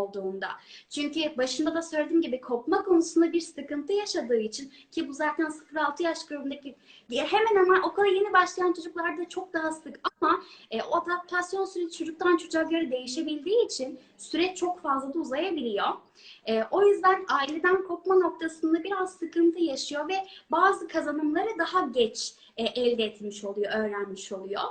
olduğunda. Çünkü başında da söylediğim gibi kopma konusunda bir sıkıntı yaşadığı için ki bu zaten 0-6 yaş grubundaki hemen hemen okula yeni başlayan çocuklarda çok daha sık ama e, o adaptasyon süreci çocuktan çocuğa göre değişebildiği için süreç çok fazla da uzayabiliyor. E, o yüzden aileden kopma noktasında biraz sıkıntı yaşıyor ve bazı kazanımları daha geç e, elde etmiş oluyor, öğrenmiş oluyor.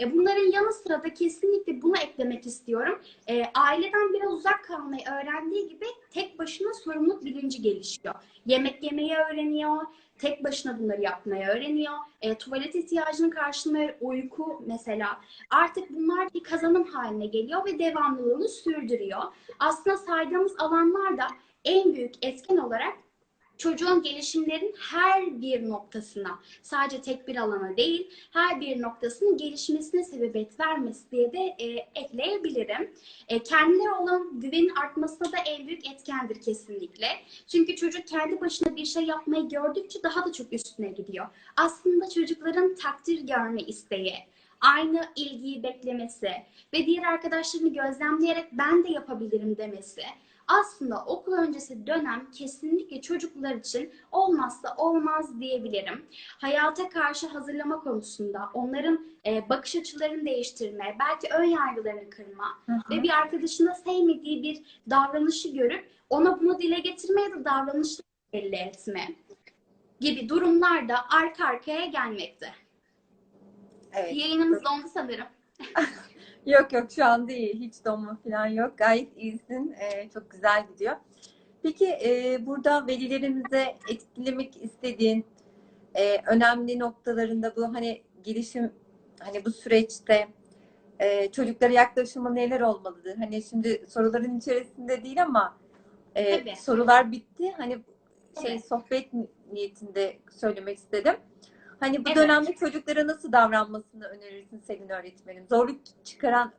E, bunların yanı sıra da kesinlikle bunu eklemek istiyorum. E, aileden biraz uzak kalmayı öğrendiği gibi tek başına sorumluluk bilinci gelişiyor. Yemek yemeyi öğreniyor, tek başına bunları yapmayı öğreniyor. E, tuvalet ihtiyacını karşılamaya uyku mesela. Artık bunlar bir kazanım haline geliyor ve devamlılığını sürdürüyor. Aslında saydığımız alanlarda en büyük etken olarak çocuğun gelişimlerin her bir noktasına, sadece tek bir alana değil, her bir noktasının gelişmesine sebebiyet vermesi diye de e, ekleyebilirim. E, kendine olan güvenin artmasına da en büyük etkendir kesinlikle. Çünkü çocuk kendi başına bir şey yapmayı gördükçe daha da çok üstüne gidiyor. Aslında çocukların takdir görme isteği, aynı ilgiyi beklemesi ve diğer arkadaşlarını gözlemleyerek ben de yapabilirim demesi aslında okul öncesi dönem kesinlikle çocuklar için olmazsa olmaz diyebilirim. Hayata karşı hazırlama konusunda onların e, bakış açılarını değiştirme, belki ön yargılarını kırma Hı hı. ve bir arkadaşında sevmediği bir davranışı görüp ona bunu dile getirme ya da davranışı belli etme gibi durumlar da arka arkaya gelmekte. Evet. Yayınımız dondu sanırım. Yok yok şu anda iyi. Hiç donma falan yok. Gayet iyisin. Ee, çok güzel gidiyor. Peki e, burada velilerimize etkilemek istediğin e, önemli noktalarında bu hani gelişim hani bu süreçte e, çocuklara yaklaşımı neler olmalıdır? Hani şimdi soruların içerisinde değil ama e, Tabii. sorular bitti. Hani şey Evet. sohbet niyetinde söylemek istedim. Hani bu Evet. dönemde çocuklara nasıl davranmasını önerirsin Selin öğretmenim? Zorluk çıkaran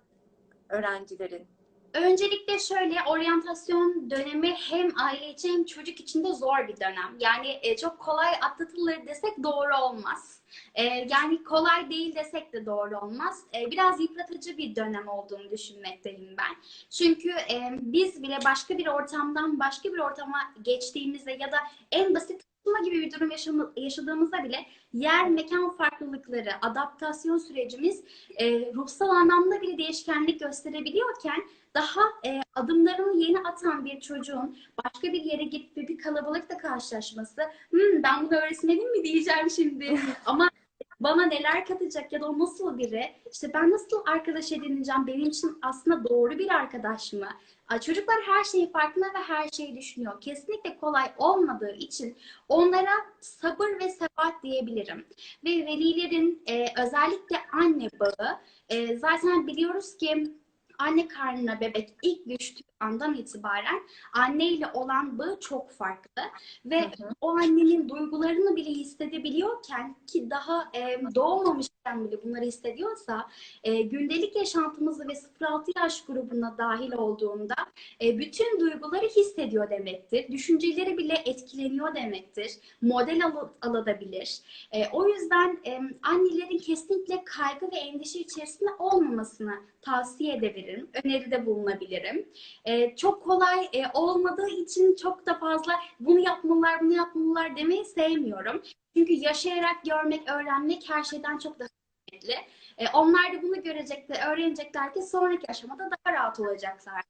öğrencilerin. Öncelikle şöyle oryantasyon dönemi hem aile için hem çocuk için de zor bir dönem. Yani e, çok kolay atlatılır desek doğru olmaz. E, yani kolay değil desek de doğru olmaz. E, biraz yıpratıcı bir dönem olduğunu düşünmekteyim ben. Çünkü e, biz bile başka bir ortamdan başka bir ortama geçtiğimizde ya da en basit gibi bir durum yaşadığımızda bile yer mekan farklılıkları, adaptasyon sürecimiz e, ruhsal anlamda bile değişkenlik gösterebiliyorken daha e, adımlarını yeni atan bir çocuğun başka bir yere gidip bir kalabalıkla karşılaşması "Hmm, ben bunu öğretmenim mi? diyeceğim şimdi. Ama bana neler katacak ya da o nasıl biri işte ben nasıl arkadaş edineceğim benim için aslında doğru bir arkadaş mı? Çocuklar her şeyi farkında ve her şeyi düşünüyor. Kesinlikle kolay olmadığı için onlara sabır ve sebat diyebilirim. Ve velilerin e, özellikle anne bağı e, zaten biliyoruz ki anne karnına bebek ilk düştüğü andan itibaren anneyle olan bağı çok farklı ve Hı hı. o annenin duygularını bile hissedebiliyorken ki daha e, doğmamışken bile bunları hissediyorsa e, gündelik yaşantımızı ve 0-6 yaş grubuna dahil olduğunda e, bütün duyguları hissediyor demektir. Düşünceleri bile etkileniyor demektir. Model al- alabilir. E, o yüzden e, annelerin kesinlikle kaygı ve endişe içerisinde olmamasını tavsiye edebilirim. Öneride bulunabilirim. E, çok kolay e, olmadığı için çok da fazla bunu yapmalılar, bunu yapmalılar demeyi sevmiyorum. Çünkü yaşayarak görmek, öğrenmek her şeyden çok daha kıymetli. E, onlar da bunu görecekler, öğrenecekler ki sonraki aşamada daha rahat olacaklar.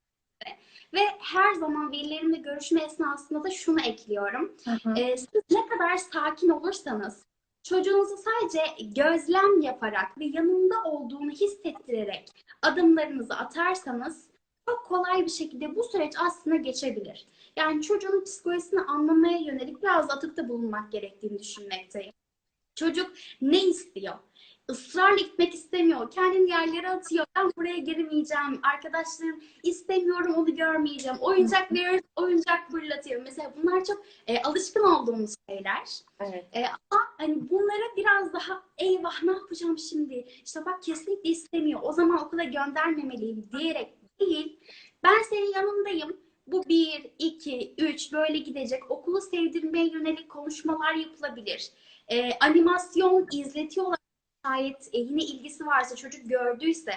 Ve her zaman velilerimle görüşme esnasında da şunu ekliyorum. Hı hı. Ee, siz ne kadar sakin olursanız, çocuğunuzu sadece gözlem yaparak ve yanında olduğunu hissettirerek adımlarınızı atarsanız çok kolay bir şekilde bu süreç aslında geçebilir. Yani çocuğun psikolojisini anlamaya yönelik biraz atıkta bulunmak gerektiğini düşünmekteyim. Çocuk ne istiyor? Israrla gitmek istemiyor. Kendini yerlere atıyor. Ben buraya girmeyeceğim. Arkadaşlarım istemiyorum onu görmeyeceğim. Oyuncak veriyoruz, oyuncak fırlatıyor. Mesela bunlar çok e, alışkın olduğumuz şeyler. Evet. E, ama hani bunlara biraz daha eyvah ne yapacağım şimdi? İşte bak kesinlikle istemiyor. O zaman okula göndermemeliyim diyerek değil. Ben senin yanındayım. Bu bir, iki, üç böyle gidecek. Okulu sevdirmeye yönelik konuşmalar yapılabilir. E, animasyon izletiyorlar. Şayet e, yine ilgisi varsa çocuk gördüyse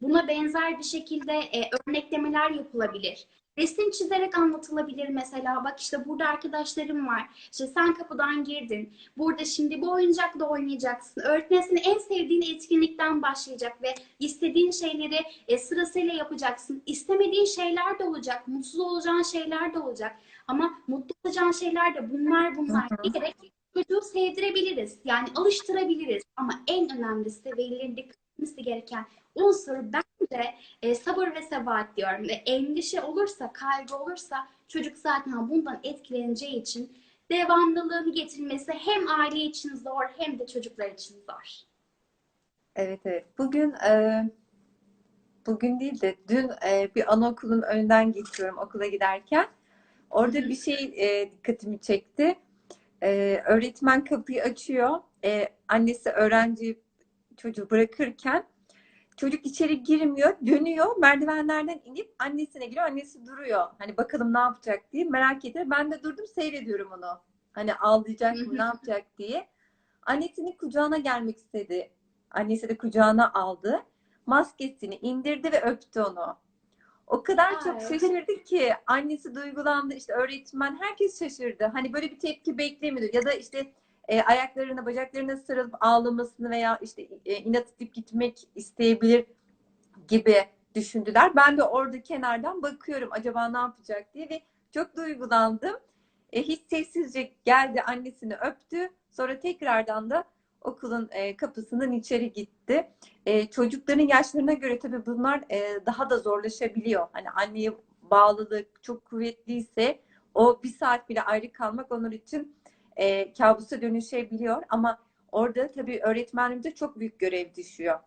buna benzer bir şekilde e, örneklemeler yapılabilir. Resim çizerek anlatılabilir mesela. Bak işte burada arkadaşlarım var. İşte sen kapıdan girdin. Burada şimdi bu oyuncakla oynayacaksın. Öğretmen senin en sevdiğin etkinlikten başlayacak ve istediğin şeyleri e, sırasıyla yapacaksın. İstemediğin şeyler de olacak. Mutsuz olacağın şeyler de olacak. Ama mutlu olacağın şeyler de bunlar bunlar diyerek çocuğu sevdirebiliriz. Yani alıştırabiliriz. Ama en önemlisi velilerin dikkat etmesi gereken unsur bence e, sabır ve sebat diyorum. Ve endişe olursa, kaygı olursa çocuk zaten bundan etkileneceği için devamlılığını getirmesi hem aile için zor hem de çocuklar için zor. Evet evet. Bugün e, bugün değil de dün e, bir anaokulun önünden geçiyorum okula giderken. Orada bir şey e, dikkatimi çekti. E, öğretmen kapıyı açıyor. E, annesi öğrenci çocuğu bırakırken çocuk içeri girmiyor, dönüyor. Merdivenlerden inip annesine giriyor. Annesi duruyor. Hani bakalım ne yapacak diye merak ediyor. Ben de durdum seyrediyorum onu. Hani ağlayacak mı, ne yapacak diye. Annesinin kucağına gelmek istedi. Annesi de kucağına aldı. Maskesini indirdi ve öptü onu. O kadar çok Ay. şaşırdı ki annesi duygulandı işte öğretmen herkes şaşırdı. Hani böyle bir tepki beklemiyordu ya da işte e, ayaklarına bacaklarına sarılıp ağlamasını veya işte e, inat edip gitmek isteyebilir gibi düşündüler. Ben de orada kenardan bakıyorum acaba ne yapacak diye ve çok duygulandım. E, hiç sessizce geldi annesini öptü. Sonra tekrardan da okulun e, kapısından içeri gitti. E, çocukların yaşlarına göre tabii bunlar e, daha da zorlaşabiliyor. Hani anneye bağlılık çok kuvvetliyse o bir saat bile ayrı kalmak onlar için e, kabusa dönüşebiliyor. Ama orada tabii öğretmenimize çok büyük görev düşüyor.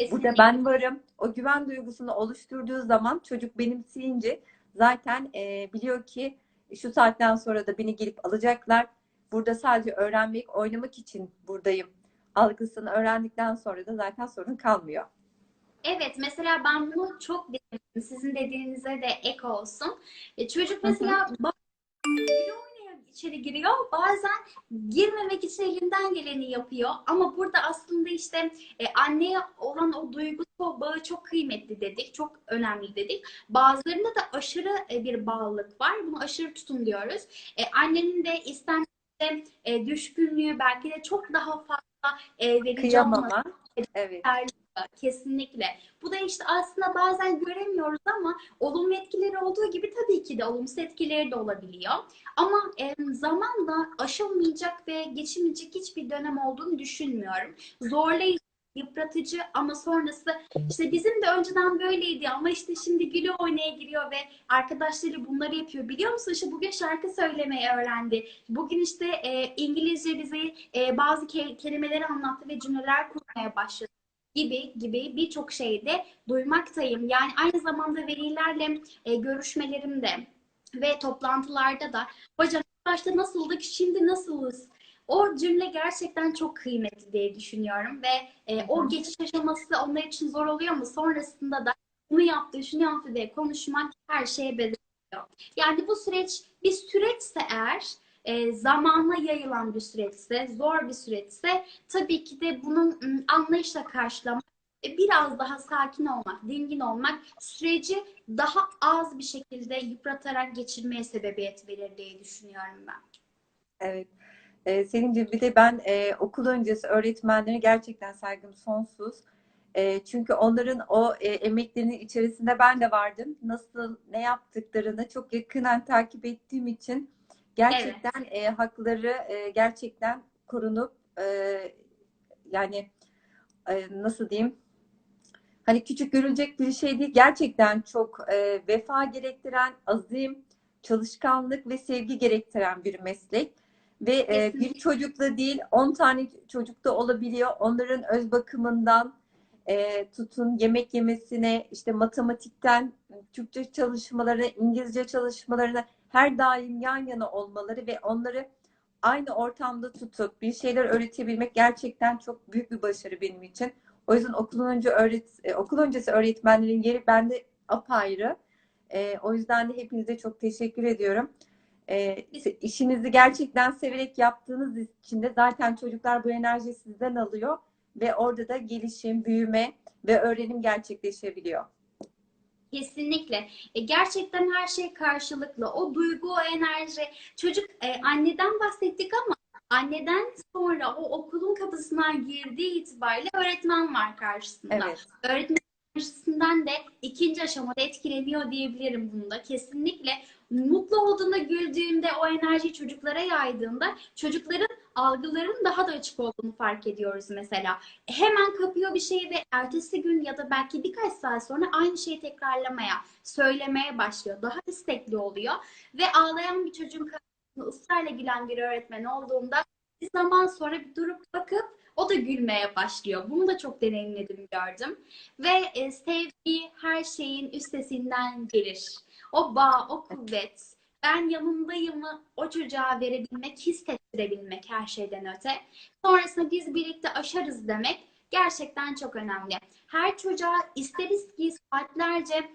Burada Kesinlikle. ben varım. O güven duygusunu oluşturduğu zaman çocuk benimseyince zaten e, biliyor ki şu saatten sonra da beni gelip alacaklar. Burada sadece öğrenmek, oynamak için buradayım. Algısını öğrendikten sonra da zaten sorun kalmıyor. Evet, mesela ben bunu çok denedim. Sizin dediğinize de ek olsun. E, çocuk mesela içeri giriyor, bazen girmemek için elinden geleni yapıyor. Ama burada aslında işte e, anneye olan o duygusal bağı çok kıymetli dedik, çok önemli dedik. Bazılarında da aşırı e, bir bağlılık var. Bunu aşırı tutum diyoruz. E, annenin de istenmesi, e, düşkünlüğü belki de çok daha fazla e, olması Kıyamama. Evet. Kesinlikle. Bu da işte aslında bazen göremiyoruz ama olumlu etkileri olduğu gibi tabii ki de olumsuz etkileri de olabiliyor. Ama e, zamanla aşılmayacak ve geçilmeyecek hiçbir dönem olduğunu düşünmüyorum. Zorlayıcı, yıpratıcı ama sonrası işte bizim de önceden böyleydi ama işte şimdi gülü oynaya giriyor ve arkadaşları bunları yapıyor. Biliyor musun işte bugün şarkı söylemeyi öğrendi. Bugün işte e, İngilizce bize e, bazı ke- kelimeleri anlattı ve cümleler kurmaya başladı gibi gibi birçok şeyde duymaktayım. Yani aynı zamanda velilerle e, görüşmelerimde ve toplantılarda da hocam başta nasıldık şimdi nasılız? O cümle gerçekten çok kıymetli diye düşünüyorum ve e, o geçiş aşaması onlar için zor oluyor mu? Sonrasında da bunu yaptı, şunu yaptı diye konuşmak her şeye bedeliyor. Yani bu süreç bir süreçse eğer e, zamanla yayılan bir süreçse, zor bir süreçse tabii ki de bunun anlayışla karşılamak, e, biraz daha sakin olmak, dingin olmak süreci daha az bir şekilde yıpratarak geçirmeye sebebiyet verir diye düşünüyorum ben. Evet. Ee, Selin'cim bir de ben e, okul öncesi öğretmenlerine gerçekten saygım sonsuz. E, çünkü onların o e, emeklerinin içerisinde ben de vardım. Nasıl, ne yaptıklarını çok yakından takip ettiğim için gerçekten e, hakları e, gerçekten korunup e, yani e, nasıl diyeyim hani küçük görülecek bir şey değil. Gerçekten çok e, vefa gerektiren, azim, çalışkanlık ve sevgi gerektiren bir meslek. Ve e, bir çocukla değil 10 tane çocuk da olabiliyor. Onların öz bakımından e, tutun yemek yemesine, işte matematikten Türkçe çalışmalarına, İngilizce çalışmalarına her daim yan yana olmaları ve onları aynı ortamda tutup bir şeyler öğretebilmek gerçekten çok büyük bir başarı benim için. O yüzden okul önce öğret e, okul öncesi öğretmenlerin yeri bende apayrı. E, o yüzden de hepinize çok teşekkür ediyorum. E, işinizi gerçekten severek yaptığınız için de zaten çocuklar bu enerjiyi sizden alıyor ve orada da gelişim, büyüme ve öğrenim gerçekleşebiliyor. Kesinlikle. E, gerçekten her şey karşılıklı. O duygu, o enerji. Çocuk e, anneden bahsettik ama anneden sonra o okulun kapısına girdiği itibariyle öğretmen var karşısında. Evet. Öğretmen enerjisinden de ikinci aşamada etkileniyor diyebilirim bunda. Kesinlikle mutlu olduğunda, güldüğünde, o enerjiyi çocuklara yaydığında çocukların algıların daha da açık olduğunu fark ediyoruz mesela. Hemen kapıyor bir şeyi ve ertesi gün ya da belki birkaç saat sonra aynı şeyi tekrarlamaya, söylemeye başlıyor. Daha istekli oluyor ve ağlayan bir çocuğun karşısında ısrarla gülen bir öğretmen olduğunda bir zaman sonra bir durup bakıp o da gülmeye başlıyor. Bunu da çok deneyimledim, gördüm. Ve e, sevgi her şeyin üstesinden gelir. O bağ, o kuvvet, ben yanındayımı o çocuğa verebilmek, hissettirebilmek her şeyden öte. Sonrasında biz birlikte aşarız demek gerçekten çok önemli. Her çocuğa isteriz ki saatlerce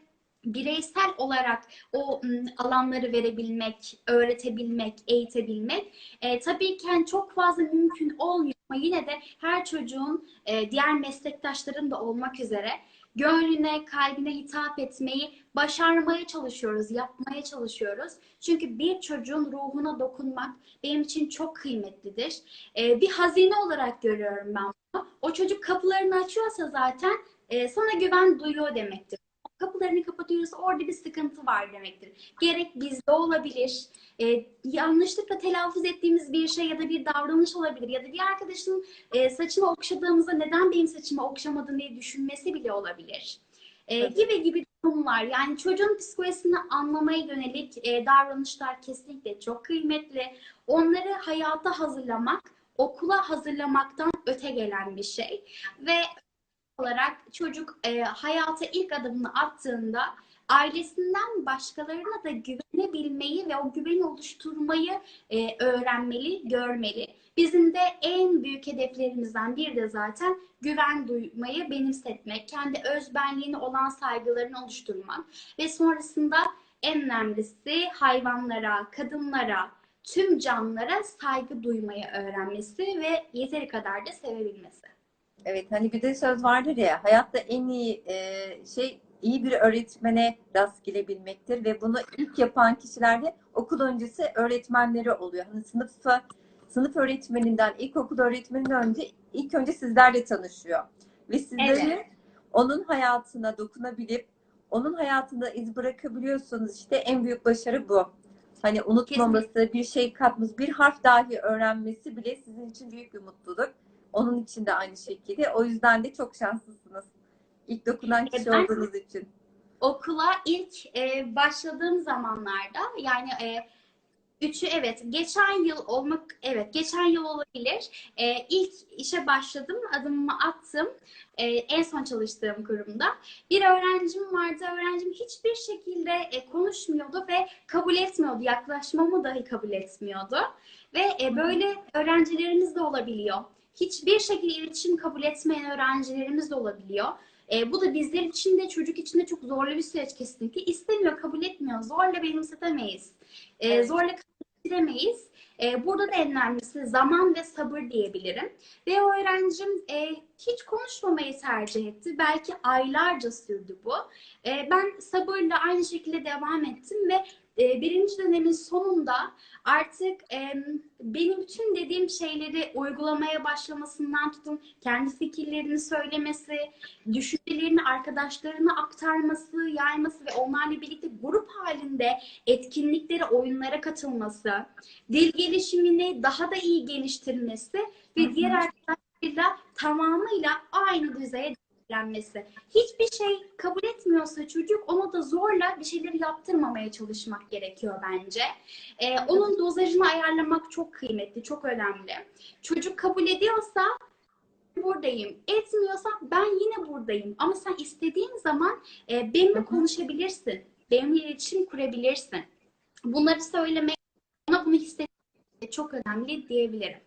bireysel olarak o alanları verebilmek, öğretebilmek, eğitebilmek e, tabii ki hani çok fazla mümkün olmuyor ama yine de her çocuğun e, diğer meslektaşların da olmak üzere gönlüne, kalbine hitap etmeyi başarmaya çalışıyoruz, yapmaya çalışıyoruz. Çünkü bir çocuğun ruhuna dokunmak benim için çok kıymetlidir. E, bir hazine olarak görüyorum ben bunu. O çocuk kapılarını açıyorsa zaten e, sana güven duyuyor demektir kapılarını kapatıyorsa orada bir sıkıntı var demektir. Gerek bizde olabilir, e, yanlışlıkla telaffuz ettiğimiz bir şey ya da bir davranış olabilir ya da bir arkadaşın e, saçını okşadığımızda neden benim saçımı okşamadın diye düşünmesi bile olabilir. E, Evet. gibi gibi durumlar. Yani çocuğun psikolojisini anlamaya yönelik e, davranışlar kesinlikle çok kıymetli. Onları hayata hazırlamak, okula hazırlamaktan öte gelen bir şey. Ve olarak çocuk e, hayata ilk adımını attığında ailesinden başkalarına da güvenebilmeyi ve o güveni oluşturmayı e, öğrenmeli, görmeli. Bizim de en büyük hedeflerimizden biri de zaten güven duymayı benimsetmek, kendi özbenliğine olan saygılarını oluşturmak ve sonrasında en önemlisi hayvanlara, kadınlara, tüm canlılara saygı duymayı öğrenmesi ve yeteri kadar da sevebilmesi. Evet hani bir de söz vardır ya hayatta en iyi e, şey iyi bir öğretmene rast gelebilmektir ve bunu ilk yapan kişiler de okul öncesi öğretmenleri oluyor. Hani sınıfa sınıf öğretmeninden, ilkokul öğretmeninden önce ilk önce sizlerle tanışıyor. Ve sizlerin Evet. onun hayatına dokunabilip onun hayatında iz bırakabiliyorsunuz. İşte en büyük başarı bu. Hani unutmaması, bir şey katması, bir harf dahi öğrenmesi bile sizin için büyük bir mutluluk. Onun için de aynı şekilde. O yüzden de çok şanslısınız. İlk dokunan kişi Ben- olduğunuz için. okula ilk e, başladığım zamanlarda yani e, üçü evet geçen yıl olmak evet geçen yıl olabilir. E, ilk işe başladım adımımı attım e, en son çalıştığım kurumda. Bir öğrencim vardı öğrencim hiçbir şekilde e, konuşmuyordu ve kabul etmiyordu yaklaşmamı dahi kabul etmiyordu. Ve e, böyle öğrencilerimiz de olabiliyor. Hiçbir şekilde iletişim kabul etmeyen öğrencilerimiz de olabiliyor. E, bu da bizler için de çocuk için de çok zorlu bir süreç kesinlikle. İstemiyor, kabul etmiyor. Zorla benimsetemeyiz. E, Evet. Zorla kabul ettiremeyiz. E, burada da en önemlisi zaman ve sabır diyebilirim. Ve o öğrencim e, hiç konuşmamayı tercih etti. Belki aylarca sürdü bu. E, ben sabırla aynı şekilde devam ettim ve e, birinci dönemin sonunda artık e, benim bütün dediğim şeyleri uygulamaya başlamasından tutun kendi fikirlerini söylemesi, düşüncelerini arkadaşlarına aktarması, yayması ve onlarla birlikte grup halinde etkinliklere, oyunlara katılması, dil gelişimini daha da iyi geliştirmesi ve diğer arkadaşlarıyla tamamıyla aynı düzeye denmesi. Hiçbir şey kabul etmiyorsa çocuk ona da zorla bir şeyleri yaptırmamaya çalışmak gerekiyor bence. Ee, onun dozajını ayarlamak çok kıymetli, çok önemli. Çocuk kabul ediyorsa buradayım. Etmiyorsa ben yine buradayım. Ama sen istediğin zaman e, benimle konuşabilirsin. Benimle iletişim kurabilirsin. Bunları söylemek, ona bunu hissetmek çok önemli diyebilirim.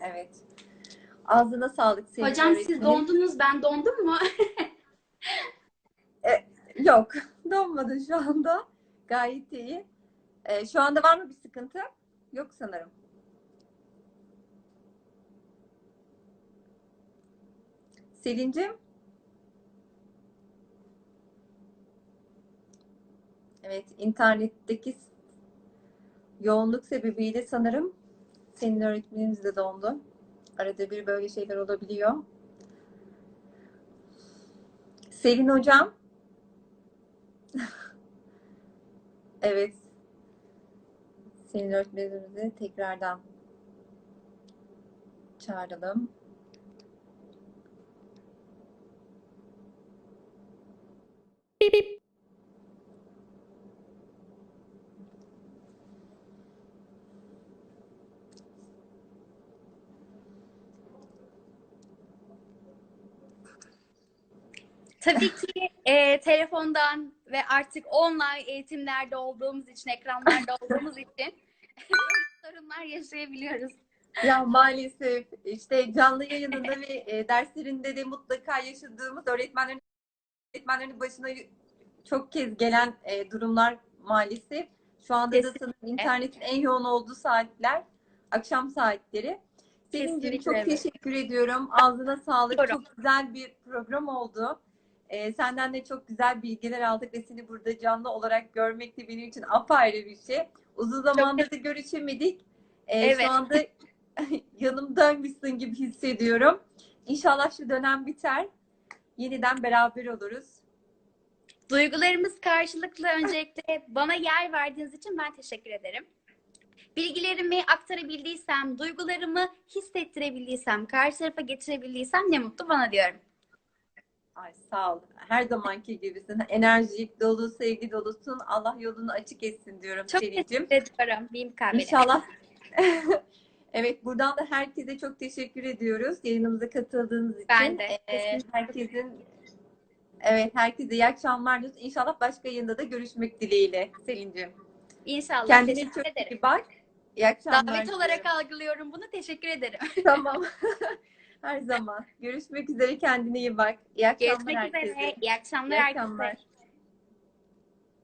Evet. Ağzına sağlık Hocam siz öğretmenin. dondunuz, ben dondum mu? Yok. Donmadın şu anda. Gayet iyi. Ee, şu anda var mı bir sıkıntı? Yok sanırım. Selin'cim Evet, internetteki yoğunluk sebebiyle sanırım senin öğretmenimiz de dondu. Arada bir böyle şeyler olabiliyor. Selin hocam. Evet. Selin öğretmenimizi tekrardan çağıralım. Tabii ki e, telefondan ve artık online eğitimlerde olduğumuz için, ekranlarda olduğumuz için sorunlar yaşayabiliyoruz. Ya maalesef işte canlı yayınında ve e, derslerinde de mutlaka yaşadığımız öğretmenlerin öğretmenlerin başına çok kez gelen e, durumlar maalesef. Şu anda da Kesinlikle. sanırım internetin en yoğun olduğu saatler akşam saatleri. Selin'cim Kesinlikle çok evet. teşekkür ediyorum. Ağzına sağlık. Çok güzel bir program oldu. E, senden de çok güzel bilgiler aldık ve seni burada canlı olarak görmek de benim için apayrı bir şey. Uzun zamandır da görüşemedik. E, Evet. Şu anda yanımdaymışsın gibi hissediyorum. İnşallah şu dönem biter. Yeniden beraber oluruz. Duygularımız karşılıklı. Öncelikle bana yer verdiğiniz için ben teşekkür ederim. Bilgilerimi aktarabildiysem, duygularımı hissettirebildiysem, karşı tarafa getirebildiysem ne mutlu bana diyorum. Ay sağ ol. Her zamanki gibisin. Enerjik, dolu, sevgi dolusun. Allah yolunu açık etsin diyorum Çok Selin'cim. teşekkür ediyorum. Bir mukabele. İnşallah. evet, buradan da herkese çok teşekkür ediyoruz yayınımıza katıldığınız için. Ben de. Ee, herkesin Evet, herkese iyi akşamlar diyoruz. İnşallah başka yayında da görüşmek dileğiyle Selin'cim. İnşallah. Kendine çok ederim. iyi bak. İyi akşamlar. Davet olarak algılıyorum bunu. Teşekkür ederim. Tamam. Her zaman. Görüşmek üzere. Kendine iyi bak. İyi akşamlar Görüşmek herkese. üzere. İyi akşamlar İyi herkese. akşamlar.